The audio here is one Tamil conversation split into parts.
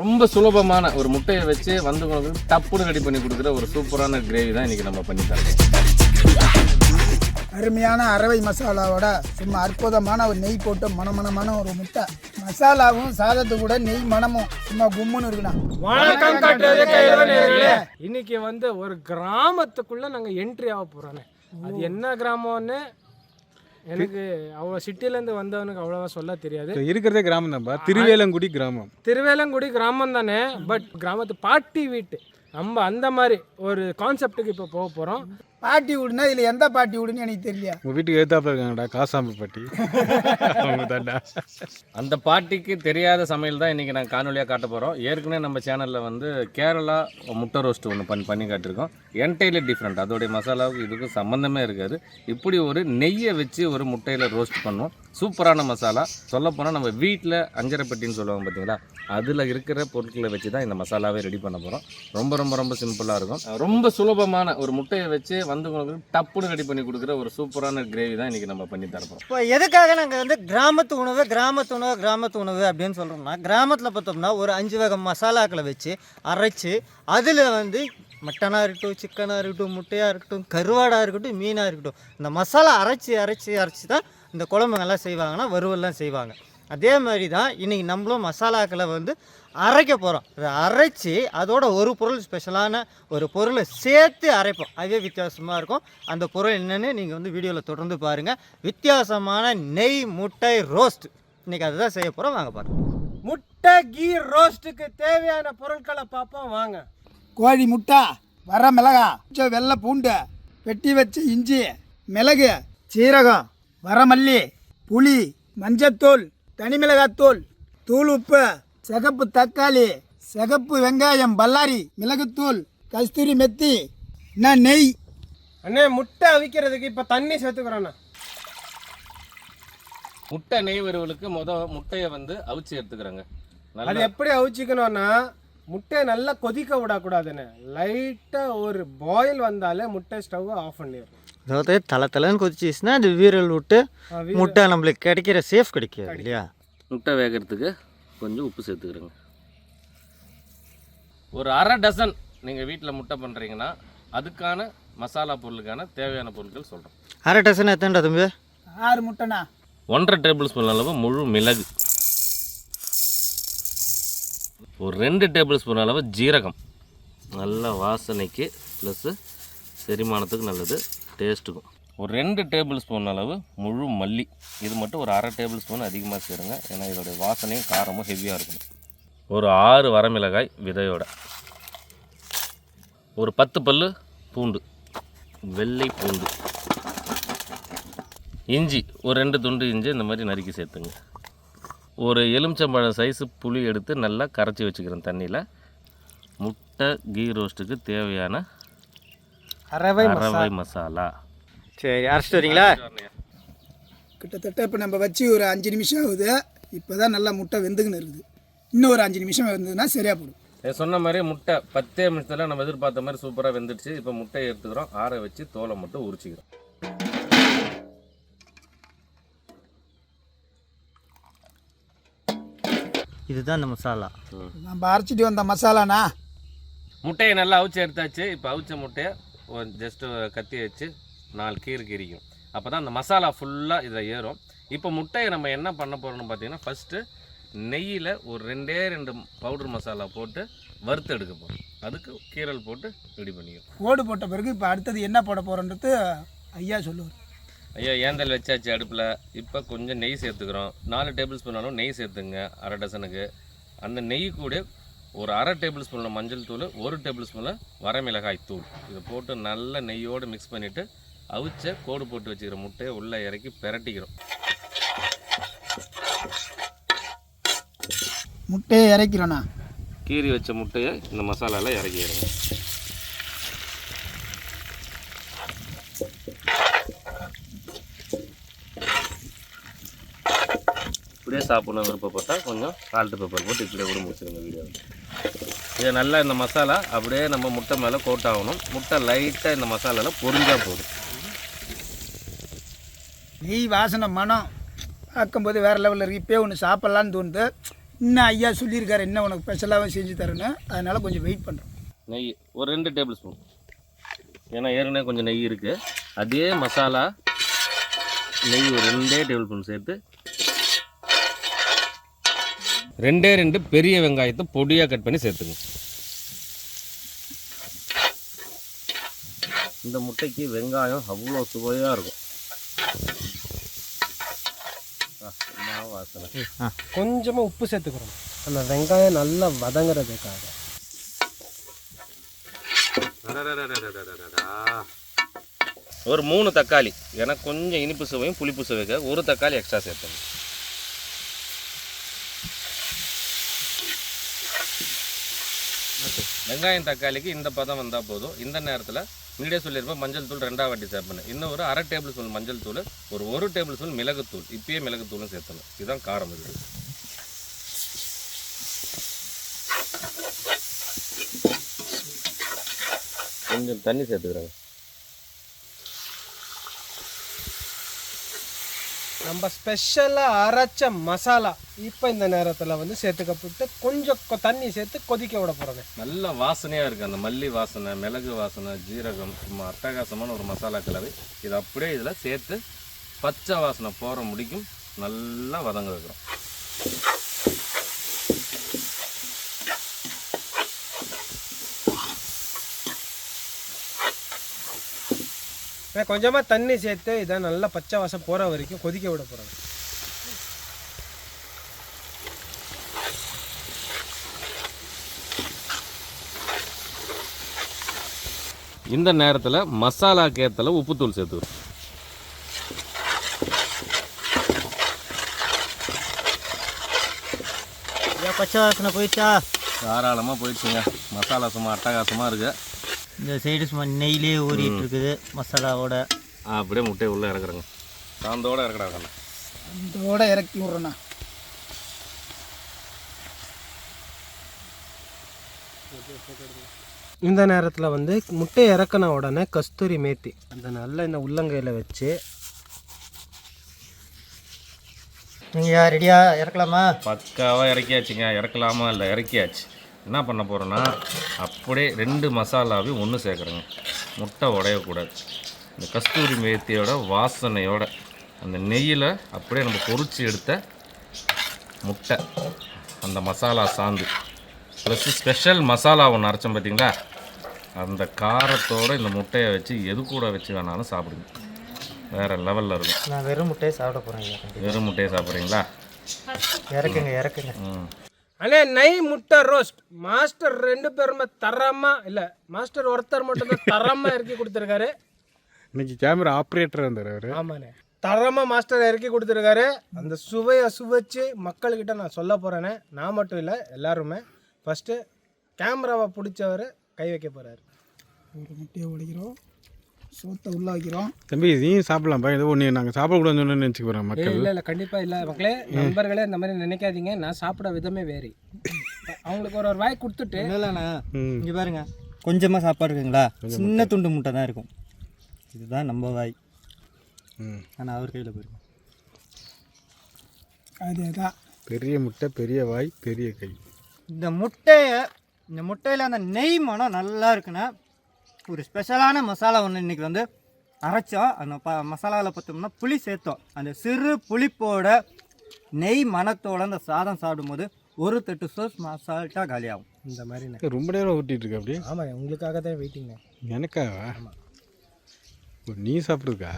ரொம்ப சுலபமான ஒரு முட்டையை வச்சு வந்து உங்களுக்கு டப்புன்னு ரெடி பண்ணி கொடுக்குற ஒரு சூப்பரான கிரேவி தான் இன்னைக்கு நம்ம பண்ணி தரோம் அருமையான அரவை மசாலாவோட சும்மா அற்புதமான ஒரு நெய் போட்டு மணமணமான ஒரு முட்டை. மசாலாவும் சாதத்து கூட நெய் மணமும் சும்மா கும்முன்னு இருக்குண்ணா. வணக்கம் இன்னைக்கு வந்து ஒரு கிராமத்துக்குள்ள நாங்க என்ட்ரி ஆக போறோண்ணே அது என்ன கிராமம்னு எனக்கு அவ்வளோ சிட்டிலேருந்து வந்தவனுக்கு அவ்வளோவா சொல்ல தெரியாது. இருக்கிறதே கிராமம் தான்ப்பா. திருவேலங்குடி கிராமம். திருவேலங்குடி கிராமம் தானே பட் கிராமத்து பாட்டி வீட்டு. நம்ம அந்த மாதிரி ஒரு கான்செப்டுக்கு இப்போ போக போகிறோம் பாட்டி வீடுனா இதில் எந்த பாட்டி வீடுன்னு எனக்கு தெரியல உங்கள் வீட்டுக்கு ஏத்தாப்புல இருக்காங்கடா காசாம்பு பாட்டி. அவங்க தாண்டா அந்த பாட்டிக்கு தெரியாத சமையல் தான் இன்றைக்கி நாங்கள் காணொலியாக காட்ட போகிறோம் ஏற்கனவே நம்ம சேனலில் வந்து கேரளா முட்டை ரோஸ்ட் ஒன்று பண்ணி பண்ணி காட்டியிருக்கோம் என்டைலி டிஃப்ரெண்ட் அதோடைய மசாலாவுக்கு இதுக்கும் சம்மந்தமே இருக்காது. இப்படி ஒரு நெய்யை வச்சு ஒரு முட்டையில் ரோஸ்ட் பண்ணுவோம். சூப்பரான மசாலா. சொல்லப்போனால் நம்ம வீட்டில் அஞ்சரைப்பட்டின்னு சொல்லுவாங்க பார்த்தீங்களா அதில் இருக்கிற பொருட்களை வச்சு தான் இந்த மசாலாவே ரெடி பண்ண போகிறோம் ரொம்ப ரொம்ப ரொம்ப சிம்பிளாக இருக்கும். ரொம்ப சுலபமான ஒரு முட்டையை வச்சு வந்து உங்களுக்கு டப்புன்னு ரெடி பண்ணி கொடுக்குற ஒரு சூப்பரான கிரேவி தான் இன்றைக்கி நம்ம பண்ணி தரப்போம் இப்போ எதுக்காக நாங்கள் வந்து கிராமத்து உணவு கிராமத்து உணவு கிராமத்து உணவு அப்படின்னு சொல்கிறோம்னா கிராமத்தில் பார்த்தோம்னா ஒரு அஞ்சு வகை மசாலாக்களை வச்சு அரைச்சி அதில் வந்து மட்டனாக இருக்கட்டும் சிக்கனாக இருக்கட்டும் முட்டையாக இருக்கட்டும் கருவாடாக இருக்கட்டும் மீனாக இருக்கட்டும் இந்த மசாலா அரைச்சி அரைச்சி அரைச்சி தான் இந்த குழம்புங்கெல்லாம் செய்வாங்கன்னா வறுவல்லாம் செய்வாங்க. அதே மாதிரி தான் இன்றைக்கி நம்மளும் மசாலாக்களை வந்து அரைக்க போகிறோம் அதை அரைச்சி அதோட ஒரு பொருள் ஸ்பெஷலான ஒரு பொருளை சேர்த்து அரைப்போம். அதுவே வித்தியாசமாக இருக்கும். அந்த பொருள் என்னென்னு நீங்கள் வந்து வீடியோவில் தொடர்ந்து பாருங்கள் வித்தியாசமான நெய் முட்டை ரோஸ்ட் இன்றைக்கி அதுதான் செய்ய போகிறோம் வாங்க பாருங்கள் முட்டை கீ ரோஸ்ட்டுக்கு தேவையான பொருட்களை பார்ப்போம். வாங்க. கோழி முட்டை வர மிளகா வெள்ளை பூண்டு வெட்டி வச்ச இஞ்சி மிளகு சீரகம் வரமல்லி புளி மஞ்சத்தூள் தனி மிளகாத்தூள் தூள் உப்பு சிகப்பு தக்காளி சிகப்பு வெங்காயம் பல்லாரி மிளகுத்தூள் கஸ்தூரி மெத்தி என்ன நெய்? அண்ணே முட்டை அவிக்கிறதுக்கு இப்போ தண்ணி சேர்த்துக்கிறோண்ணா. முட்டை நெய் வறுவலுக்கு முத முட்டையை வந்து அவிச்சு எடுத்துக்கிறோங்க. அது எப்படி அவிச்சிக்கணும்னா முட்டையை நல்லா கொதிக்க விடக்கூடாதுண்ணே. லைட்டாக ஒரு பாயில் வந்தாலே முட்டை ஸ்டவ்வை ஆஃப் பண்ணிடணும். அதாவது தலை தலைன்னு கொதிச்சிச்சுன்னா அது வீரல் விட்டு முட்டை நம்மளுக்கு கிடைக்கிற சேஃப் கிடைக்காது இல்லையா? முட்டை வேகிறதுக்கு கொஞ்சம் உப்பு சேர்த்துக்கிறோங்க. ஒரு அரை டசன் நீங்கள் வீட்டில் முட்டை பண்ணுறீங்கன்னா அதுக்கான மசாலா பொருளுக்கான தேவையான பொருட்கள் சொல்கிறோம் அரை டசன் எத்தனை தம்பி? ஆறு முட்டைண்ணா. ஒன்றரை டேபிள் ஸ்பூன் அளவு முழு மிளகு. ஒரு ரெண்டு டேபிள் ஸ்பூன் அளவு ஜீரகம். நல்ல வாசனைக்கு ப்ளஸ்ஸு செரிமானத்துக்கு நல்லது. டேஸ்ட்டுக்கும். ஒரு ரெண்டு டேபிள் ஸ்பூன் அளவு முழு மல்லி. இது மட்டும் ஒரு அரை டேபிள் ஸ்பூன் அதிகமாக சேருங்க. ஏன்னா இதோடைய வாசனையும் காரமும் ஹெவியாக இருக்கும் ஒரு ஆறு வரமிளகாய் விதையோட. ஒரு பத்து பல்லு பூண்டு. வெள்ளை பூண்டு. இஞ்சி ஒரு ரெண்டு துண்டு இஞ்சி இந்த மாதிரி நறுக்கி சேர்த்துங்க. ஒரு எலுமிச்சம்பழம் சைஸு புளி எடுத்து நல்லா கரைச்சி வச்சுக்கிறேன் தண்ணியில். முட்டை கீ ரோஸ்ட்டுக்கு தேவையான அரவை அரவை மசாலா. சரி அரைச்சிட்டு வரீங்களா? கிட்டத்தட்ட இப்போ நம்ம வச்சு ஒரு அஞ்சு நிமிஷம் ஆகுது. இப்போ தான் நல்லா முட்டை வெந்துக்குன்னு இருக்குது. இன்னும் ஒரு அஞ்சு நிமிஷம் வெந்ததுன்னா சரியாக போடும். நான் சொன்ன மாதிரி முட்டை பத்தே நிமிஷத்தில் நம்ம எதிர்பார்த்த மாதிரி சூப்பராக வெந்துடுச்சு. இப்போ முட்டையை எடுத்துக்கிறோம். ஆற வச்சு தோலை மட்டும் உரிச்சிக்கிறோம். இதுதான் அந்த மசாலா. நம்ம அரைச்சிட்டு வந்த மசாலாண்ணா. முட்டையை நல்லா அவிச்சு எடுத்தாச்சு. இப்போ அவிச்ச முட்டையை ஜஸ்ட்டு கத்தி வச்சு நாலு கீறு கீரிக்கும் அப்போ தான் அந்த மசாலா ஃபுல்லாக இதில் ஏறும். இப்போ முட்டையை நம்ம என்ன பண்ண போகிறோம்னு பார்த்தீங்கன்னா ஃபஸ்ட்டு நெய்யில் ஒரு ரெண்டே ரெண்டு பவுடர் மசாலா போட்டு வறுத்து எடுக்க போகிறோம் அதுக்கு கீரல் போட்டு ரெடி பண்ணிக்கிறோம் ஓடு போட்ட பிறகு இப்போ அடுத்தது என்ன போட போகிறோன்றது ஐயா சொல்லுவார். ஐயா ஏந்தல் வச்சாச்சு அடுப்பில். இப்போ கொஞ்சம் நெய் சேர்த்துக்கிறோம். நாலு டேபிள் ஸ்பூன் அளவு நெய் சேர்த்துங்க அரை டசனுக்கு அந்த நெய் கூட ஒரு அரை டேபிள் ஸ்பூனில் மஞ்சள் தூள் ஒரு டேபிள் ஸ்பூனில் வரமிளகாய் தூள் இதை போட்டு நல்ல நெய்யோடு மிக்ஸ் பண்ணிவிட்டு அவிச்ச கோடு போட்டு வச்சுக்கிற முட்டையை உள்ளே இறக்கி பிரட்டிக்கிறோம். முட்டையை இறக்கிறோண்ணா கீறி வச்ச முட்டையை இந்த மசாலாவில் இறக்கிடுங்க இப்படியே சாப்பிடணும் விருப்பப்பட்டால் கொஞ்சம் சால்ட்டு பேப்பர் போட்டு இப்படியே கூட முடிச்சிருங்க வீடியோ இது நல்லா இந்த மசாலா அப்படியே நம்ம முட்டை மேலே கோட் ஆகணும். முட்டை லைட்டாக இந்த மசாலாவில் பொரிஞ்சா போதும். நெய் வாசனை மனம். பார்க்கும்போது வேறு லெவலில் இருக்குது இப்போ ஒன்று சாப்பிட்லான்னு தோணுது. இன்னும் ஐயா சொல்லியிருக்காரு என்ன உனக்கு ஸ்பெஷலாகவும் செஞ்சு தரேன்னு. அதனால் கொஞ்சம் வெயிட் பண்ணுறோம் நெய் ஒரு ரெண்டு டேபிள் ஸ்பூன் ஏன்னா ஏற்கனவே கொஞ்சம் நெய் இருக்குது அதே மசாலா நெய் ஒரு ரெண்டே டேபிள் ஸ்பூன் சேர்த்து ரெண்டே ரெண்டு பெரிய வெங்காயத்தை பொடியாக கட் பண்ணி சேர்த்துங்க இந்த முட்டைக்கு வெங்காயம் அவ்வளோ சுவையாக இருக்கும். கொஞ்சமாக உப்பு சேர்த்துக்கிறோம் அந்த வெங்காயம் நல்லா வதங்குறதுக்காக. ஒரு மூணு தக்காளி. எனக்கு கொஞ்சம் இனிப்பு சுவையும் புளிப்பு சுவைக்கு ஒரு தக்காளி எக்ஸ்ட்ரா சேர்த்துங்க வெங்காயம் தக்காளிக்கு இந்த பதம் வந்தால் போதும். இந்த நேரத்தில் மீடியா சொல்லியிருப்போம் மஞ்சள் தூள் ரெண்டாவது வாட்டி சேர்ப்பேன் இன்னும் ஒரு அரை டேபிள் ஸ்பூன் மஞ்சள் தூள் ஒரு ஒரு டேபிள் ஸ்பூன் மிளகுத்தூள். இப்பயே மிளகுத்தூளும் சேர்த்தணும் இதுதான் காரம் இது. கொஞ்சம் தண்ணி சேர்த்துக்கிறேங்க. நம்ம ஸ்பெஷலாக அரைச்ச மசாலா. இப்போ இந்த நேரத்தில் வந்து சேர்த்துக்கப்பட்டு கொஞ்சம் கொ- தண்ணி சேர்த்து கொதிக்க விட போகிறோங்க நல்ல வாசனையாக இருக்குது அந்த மல்லி வாசனை மிளகு வாசனை ஜீரகம் சும்மா அட்டகாசமான ஒரு மசாலா கலவை. இது அப்படியே இதில் சேர்த்து பச்சை வாசனை போகிற முடிக்கும். நல்லா வதங்க வைக்கிறோம். கொஞ்சமாக தண்ணி சேர்த்து இதை நல்லா பச்சை வாசம் போகிற வரைக்கும் கொதிக்க விட போகிறோங்க இந்த நேரத்தில் மசாலாக்கு ஏற்றல உப்புத்தூள் சேர்த்துக்கிறோம் பச்சை வாசனை போயிடுச்சா? தாராளமாக போயிடுச்சுங்க. மசாலா சும்மா அட்டகாசமாக இருக்குது இந்த சைடு சும்மா நெய்யிலே ஊறிட்டு இருக்குது மசாலாவோட அப்படியே முட்டையை உள்ளே இறக்குறேங்க. சாந்தோடு இறக்குறாங்க இதோட இறக்கி விட்றேண்ணா. இந்த நேரத்தில் வந்து முட்டை இறக்கின உடனே கஸ்தூரி மேத்தி. அந்த நல்ல இந்த உள்ளங்கையில் வச்சு. நீங்கள் ரெடியா இறக்கலாமா? பக்காவாக இறக்கியாச்சுங்க. இறக்கலாமா இல்லை? இறக்கியாச்சு. என்ன பண்ண போகிறோன்னா அப்படியே ரெண்டு மசாலாவையும் ஒன்று சேர்க்குறேங்க. முட்டை உடையக்கூடாது. இந்த கஸ்தூரி மேத்தியோட வாசனையோட அந்த நெய்யில் அப்படியே நம்ம பொரிச்சு எடுத்த முட்டை அந்த மசாலா சாந்து. ப்ளஸ் ஸ்பெஷல் மசாலா ஒன்று அரைச்சோம் பார்த்தீங்களா அந்த காரத்தோட இந்த முட்டையை வச்சு எது கூட வச்சு வேணாலும் சாப்பிடுங்க. வேறு லெவலில் இருக்கும். நான் வெறும் முட்டையை சாப்பிட போகிறேன். வெறும் முட்டையை சாப்பிட்றீங்களா? இறக்குங்க இறக்குங்க. ம். அண்ணே நெய் முட்டை ரோஸ்ட் மாஸ்டர் ரெண்டு பேருமே தரமா இல்லை மாஸ்டர் ஒருத்தர் மட்டும் தான் தரமா இறக்கி கொடுத்துருக்காரு. இன்னைக்கு கேமரா ஆப்ரேட்டர் இருந்தார் அவர். ஆமாண்ணே. தரமா மாஸ்டர் இறக்கி கொடுத்துருக்காரு. அந்த சுவையை சுவைச்சு மக்கள்கிட்ட நான் சொல்ல போகிறேனே நான் மட்டும் இல்லை எல்லாருமே. ஃபஸ்ட்டு கேமராவை பிடிச்சவர் கை வைக்க போகிறாரு ஒரு முட்டையை உடைக்கிறோம். சோத்தை உள்ளே வைக்கிறோம் தம்பி நீயும் சாப்பிடலாம்ப்பா ஏதோ ஒன்று நாங்கள் சாப்பிடக்கூடாதுன்னு சொன்னேன்னு நினச்சிக்க போகிறோம் மக்கள். இல்லை இல்லை கண்டிப்பாக இல்லை. மக்களே நண்பர்களே இந்த மாதிரி நினைக்காதீங்க. நான் சாப்பிட விதமே வேறு. அவங்களுக்கு ஒரு ஒரு வாய் கொடுத்துட்டு. இல்லைண்ணா ம். இங்கே பாருங்க. கொஞ்சமாக சாப்பாடு இருக்குங்களா? சின்ன துண்டு முட்டை தான் இருக்கும். இதுதான் நம்ம வாய். ம். ஆனால் அவர் கையில் போயிருங்க. அதே தான் பெரிய முட்டை பெரிய வாய் பெரிய கை. இந்த முட்டையை இந்த முட்டையில் அந்த நெய் மனம் நல்லா இருக்குன்னா ஒரு ஸ்பெஷலான மசாலா ஒன்று இன்றைக்கி வந்து அரைச்சோம். அந்த ப மசாலாவில் பார்த்தோம்னா புளி சேர்த்தோம். அந்த சிறு புளிப்போட நெய் மணத்தோட அந்த சாதம் சாப்பிடும்போது ஒரு தட்டு சோஸ் மசால்ட்டாக காலியாகும். இந்த ஏய், ரொம்ப நேரம் ஊட்டிட்டு இருக்க அப்படி ஆமாம் உங்களுக்காக தான் வெயிட்டிங்க எனக்காவா? நீ சாப்பிட்ருக்கா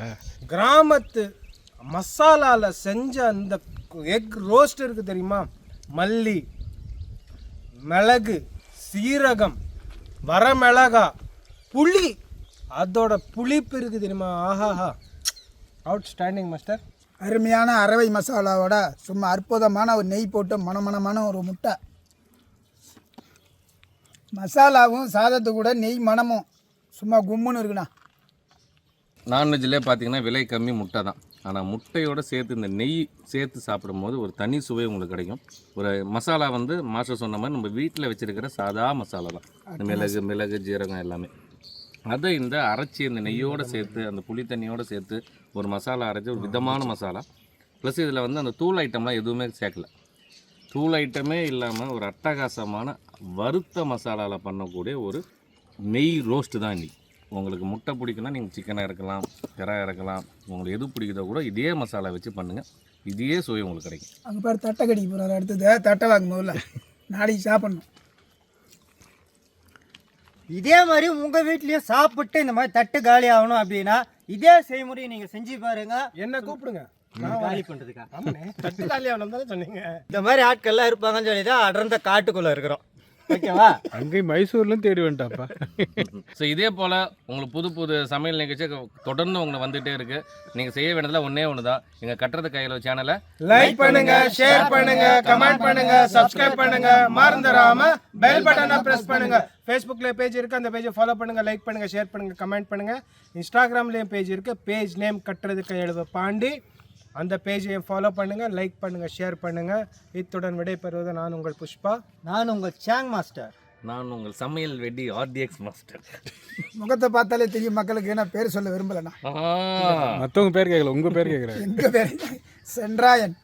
கிராமத்து மசாலாவில் செஞ்ச அந்த எக் ரோஸ்ட் இருக்குது தெரியுமா? மல்லி மிளகு சீரகம் வரமிளகா புளி அதோட புளிப்பு இருக்குது தெரியுமா? ஆஹாஹா. அவுட் ஸ்டாண்டிங் மாஸ்டர் அருமையான அரவை மசாலாவோட சும்மா அற்புதமான ஒரு நெய் போட்டு மணமணமான ஒரு முட்டை. மசாலாவும் சாதத்து கூட நெய் மணமும் சும்மா கும்முன்னு இருக்குண்ணா. நான்வெஜ்லேயே பார்த்தீங்கன்னா விலை கம்மி முட்டை தான். ஆனால் முட்டையோட சேர்த்து இந்த நெய் சேர்த்து சாப்பிடும்போது ஒரு தனி சுவை உங்களுக்கு கிடைக்கும். ஒரு மசாலா வந்து மாஸ்டர் சொன்ன மாதிரி நம்ம வீட்டில் வச்சுருக்கிற சாதா மசாலா தான். மிளகு மிளகு ஜீரகம் எல்லாமே. அதை இந்த அரைச்சி இந்த நெய்யோடு சேர்த்து அந்த புளி தண்ணியோடு சேர்த்து ஒரு மசாலா அரைச்சி ஒரு விதமான மசாலா. ப்ளஸ் இதில் வந்து அந்த தூள் ஐட்டம்லாம் எதுவுமே சேர்க்கல. தூள் ஐட்டமே இல்லாமல் ஒரு அட்டகாசமான வறுத்த மசாலாவில் பண்ணக்கூடிய ஒரு நெய் ரோஸ்ட்டு தான் இன்னைக்கு. உங்களுக்கு முட்டை பிடிக்குன்னா நீங்கள் சிக்கனாக இறக்கலாம் இறா இறக்கலாம் உங்களுக்கு எது பிடிக்குதோ கூட இதே மசாலா வச்சு பண்ணுங்கள் இதே சுவை உங்களுக்கு கிடைக்கும். அங்கே பேர் தட்டை கடிக்க போகிறாரு அடுத்தது. தட்டை வாங்க நாளைக்கு சாப்பிட்ணும். இதே மாதிரி உங்க வீட்லயும் சாப்பிட்டு இந்த மாதிரி தட்டு காலி ஆகணும் அப்படின்னா இதே செய்முறையை நீங்க செஞ்சு பாருங்க. என்ன கூப்பிடுங்க. காலி பண்றதுக்கா? ஆமாண்ணே. தட்டு காலி ஆகணும் தானே சொன்னீங்க. இந்த மாதிரி ஆட்கள்லாம் இருப்பாங்கன்னு சொல்லி தான் அடர்ந்த காட்டுக்குள்ள இருக்கிறோம். ஓகேவா? அங்கேயும் மைசூர்லேயும் தேடி வந்துட்டாப்பா. ஸோ இதே போல் உங்களுக்கு புது புது சமையல் நிகழ்ச்சி தொடர்ந்து உங்களுக்கு வந்துகிட்டே இருக்குது நீங்கள் செய்ய வேண்டியதில் ஒன்றே ஒன்று தான் எங்கள் கட்டுறது கையில் சேனலை லைக் பண்ணுங்க ஷேர் பண்ணுங்க கமெண்ட் பண்ணுங்க சப்ஸ்கிரைப் பண்ணுங்க. மறந்துடாம பெல் பட்டனை பிரஸ் பண்ணுங்க. ஃபேஸ்புக்ல பேஜ் இருக்கு அந்த பேஜை ஃபாலோ பண்ணுங்க லைக் பண்ணுங்க ஷேர் பண்ணுங்க கமெண்ட் பண்ணுங்க. இன்ஸ்டாகிராம்லயும் பேஜ் இருக்கு. பேஜ் நேம் கட்டுறது கையெழுத பாண்டி. அந்த பேஜையும் ஃபாலோ பண்ணுங்க லைக் பண்ணுங்க ஷேர் பண்ணுங்க. இத்துடன் விடைபெறுவது நான் உங்கள் புஷ்பா. நான் உங்கள் சாங் மாஸ்டர் நான் உங்கள் சமையல் வெடி ஆர்டிஎக்ஸ் மாஸ்டர் முகத்தை பார்த்தாலே தெரியும் மக்களுக்கு நான் பேர் சொல்ல விரும்பலைண்ணா மற்றவங்க பேர் கேட்கல உங்கள் பேர் கேட்குறேன் எங்கள் பேர்? சென்றாயன்.